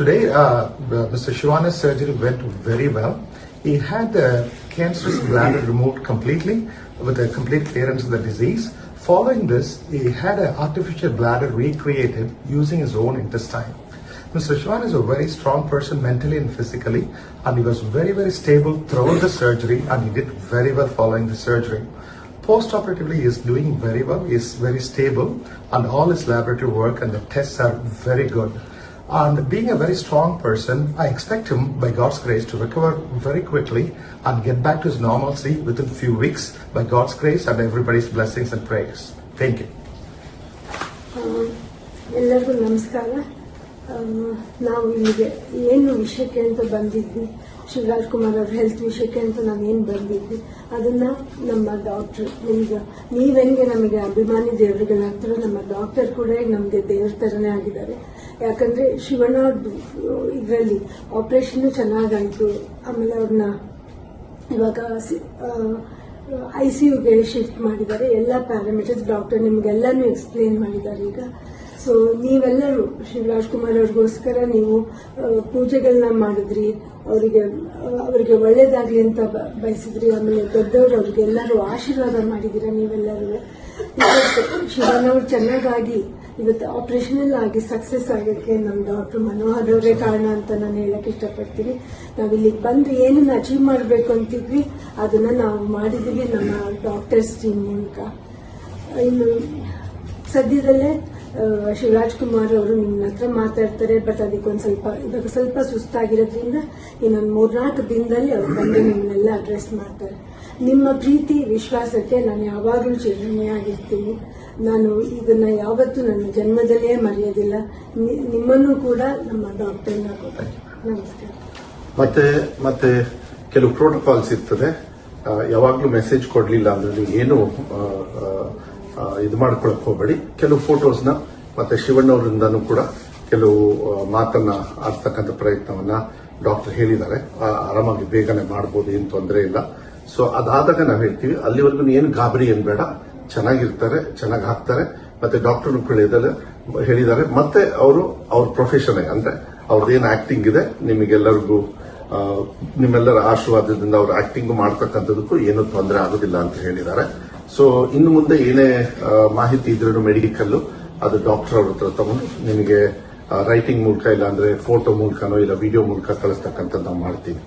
Today, uh, Mr. Shivana's surgery went very well. He had the cancerous bladder removed completely with a complete clearance of the disease. Following this, he had an artificial bladder recreated using his own intestine. Mr. Shivan is a very strong person mentally and physically, and he was very, very stable throughout the surgery, and he did very well following the surgery. Post-operatively, he is doing very well. He is very stable, and all his laboratory work and the tests are very good. And being a very strong person, I expect him, by God's grace, to recover very quickly and get back to his normalcy within few weeks, by God's grace and everybody's blessings and prayers. Thank you. ಆ, ಎಲ್ಲರಿಗೂ ನಮಸ್ಕಾರ ಆ, ನಾವು ಇಲ್ಲಿಗೆ ಏನು ವಿಷಯಕ್ಕೆ ಅಂತ ಬಂದಿದ್ವಿ ಶಿವರಾಜ್ ಕುಮಾರ್ ಅವ್ರ ಹೆಲ್ತ್ ವಿಷಯಕ್ಕೆ ಅಂತ ನಾವು ಏನು ಬಂದಿದ್ವಿ ಅದನ್ನ ನಮ್ಮ ಡಾಕ್ಟರ್ ನಿಮ್ಗೆ ನೀವ್ ಹೆಂಗೆ ನಮಗೆ ಅಭಿಮಾನಿ ದೇವರುಗಳಾಗ್ತಾರೋ ನಮ್ಮ ಡಾಕ್ಟರ್ ಕೂಡ ಈಗ ನಮಗೆ ದೇವ್ರ ತರನೇ ಆಗಿದ್ದಾರೆ ಯಾಕಂದ್ರೆ ಶಿವಣ್ಣ ಇದರಲ್ಲಿ ಆಪರೇಷನ್ ಚೆನ್ನಾಗಾಯ್ತು. ಆಮೇಲೆ ಅವ್ರನ್ನ ಇವಾಗ ಐ ಸಿ ಯುಗೆ ಶಿಫ್ಟ್ ಮಾಡಿದ್ದಾರೆ. ಎಲ್ಲ ಪ್ಯಾರಾಮೀಟರ್ಸ್ ಡಾಕ್ಟರ್ ನಿಮ್ಗೆಲ್ಲಾನು ಎಕ್ಸ್ಪ್ಲೇನ್ ಮಾಡಿದ್ದಾರೆ ಈಗ. ಸೊ ನೀವೆಲ್ಲರೂ ಶಿವರಾಜ್ ಕುಮಾರ್ ಅವ್ರಿಗೋಸ್ಕರ ನೀವು ಪೂಜೆಗಳನ್ನ ಮಾಡಿದ್ರಿ. ಅವರಿಗೆ ಅವರಿಗೆ ಒಳ್ಳೇದಾಗ್ಲಿ ಅಂತ ಬಯಸಿದ್ರಿ. ಆಮೇಲೆ ದೊಡ್ಡವರು ಅವ್ರಿಗೆಲ್ಲರೂ ಆಶೀರ್ವಾದ ಮಾಡಿದ್ದೀರಾ ನೀವೆಲ್ಲರೂ? ಇವತ್ತು ಅವ್ರು ಚೆನ್ನಾಗಾಗಿ ಇವತ್ತು ಆಪರೇಷನ್ ಆಗಿ ಸಕ್ಸಸ್ ಆಗೋಕ್ಕೆ ನಮ್ಮ ಡಾಕ್ಟರ್ ಮನೋಹರ್ ಅವರೇ ಕಾರಣ ಅಂತ ನಾನು ಹೇಳಕ್ ಇಷ್ಟಪಡ್ತೀನಿ. ನಾವು ಇಲ್ಲಿಗೆ ಬಂದು ಏನನ್ನ ಅಚೀವ್ ಮಾಡಬೇಕು ಅಂತಿದ್ವಿ, ಅದನ್ನ ನಾವು ಮಾಡಿದೀವಿ ನಮ್ಮ ಡಾಕ್ಟರ್ಸ್ ಟೀಮ್ ಮೂಲಕ. ಇನ್ನು ಸದ್ಯದಲ್ಲೇ ಶಿವರಾಜ್ ಕುಮಾರ್ ಅವರು ನಿಮ್ಮ ಹತ್ರ ಮಾತಾಡ್ತಾರೆ ಬಟ್ ಅದಕ್ಕೊಂದು ಸ್ವಲ್ಪ, ಇವಾಗ ಸ್ವಲ್ಪ ಸುಸ್ತಾಗಿರೋದ್ರಿಂದ ಇನ್ನೊಂದು ಮೂರ್ನಾಲ್ಕು ದಿನದಲ್ಲಿ ಅವ್ರು ಬಂದು ನಿಮ್ಮನ್ನೆಲ್ಲ ಅಡ್ರೆಸ್ ಮಾಡ್ತಾರೆ. ನಿಮ್ಮ ಪ್ರೀತಿ, ವಿಶ್ವಾಸಕ್ಕೆ ನಾನು ಯಾವಾಗಲೂ ಚಿರಣಿಯಾಗಿರ್ತೀನಿ ನಾನು ಇದನ್ನ ಯಾವತ್ತೂ ನನ್ನ ಜನ್ಮದಲ್ಲೇ ಮರೆಯೋದಿಲ್ಲ. ನಿಮ್ಮನ್ನು ಕೂಡ ನಮ್ಮ ಡಾಕ್ಟರ್ನ ನಮಸ್ತೆ ನಮಸ್ಕಾರ. ಮತ್ತೆ ಮತ್ತೆ ಕೆಲವು ಪ್ರೋಟೋಕಾಲ್ಸ್ ಇರ್ತದೆ ಯಾವಾಗಲೂ ಮೆಸೇಜ್ ಕೊಡ್ಲಿಲ್ಲ ಅಂದ್ರೆ ಏನು ಇದು ಮಾಡ್ಕೊಳಕ್ ಹೋಗಬೇಡಿ. ಕೆಲವು ಫೋಟೋಸ್ನ ಮತ್ತೆ ಶಿವಣ್ಣವರಿಂದನೂ ಕೂಡ ಕೆಲವು ಮಾತನ್ನ ಆಡ್ತಕ್ಕಂಥ ಪ್ರಯತ್ನವನ್ನ ಡಾಕ್ಟರ್ ಹೇಳಿದ್ದಾರೆ. ಆರಾಮಾಗಿ ಬೇಗನೆ ಮಾಡಬಹುದು ಏನು ತೊಂದರೆ ಇಲ್ಲ. ಸೊ ಅದಾದಾಗ ನಾವು ಹೇಳ್ತೀವಿ, ಅಲ್ಲಿವರೆಗೂ ಏನು ಗಾಬರಿ ಏನ್ ಬೇಡ. ಚೆನ್ನಾಗಿರ್ತಾರೆ, ಚೆನ್ನಾಗಿ ಹಾಕ್ತಾರೆ. ಮತ್ತೆ ಡಾಕ್ಟರ್ ಹೇಳಿದ್ದಾರೆ. ಮತ್ತೆ ಅವರು, ಅವ್ರ ಪ್ರೊಫೆಷನ್ ಅಂದ್ರೆ ಏನು ಆಕ್ಟಿಂಗ್ ಇದೆ, ನಿಮಗೆಲ್ಲರಿಗೂ ನಿಮ್ಮೆಲ್ಲರ ಆಶೀರ್ವಾದದಿಂದ ಅವರು ಆಕ್ಟಿಂಗ್ ಮಾಡ್ತಕ್ಕಂಥದಕ್ಕೂ ಏನೂ ತೊಂದರೆ ಆಗೋದಿಲ್ಲ ಅಂತ ಹೇಳಿದ್ದಾರೆ. ಸೊ ಇನ್ನು ಮುಂದೆ ಏನೇ ಮಾಹಿತಿ ಇದ್ರೂ ಮೆಡಿಕಲ್ ಅದು ಡಾಕ್ಟರ್ ಅವ್ರ ಹತ್ರ ತಗೊಂಡು ನಿಮಗೆ ರೈಟಿಂಗ್ ಮೂಲಕ ಇಲ್ಲ ಅಂದ್ರೆ ಫೋಟೋ ಮೂಲಕನೋ ಇಲ್ಲ ವಿಡಿಯೋ ಮೂಲಕ ಕಳಿಸ್ತಕ್ಕಂಥದ್ದು ನಾವು ಮಾಡ್ತೀವಿ.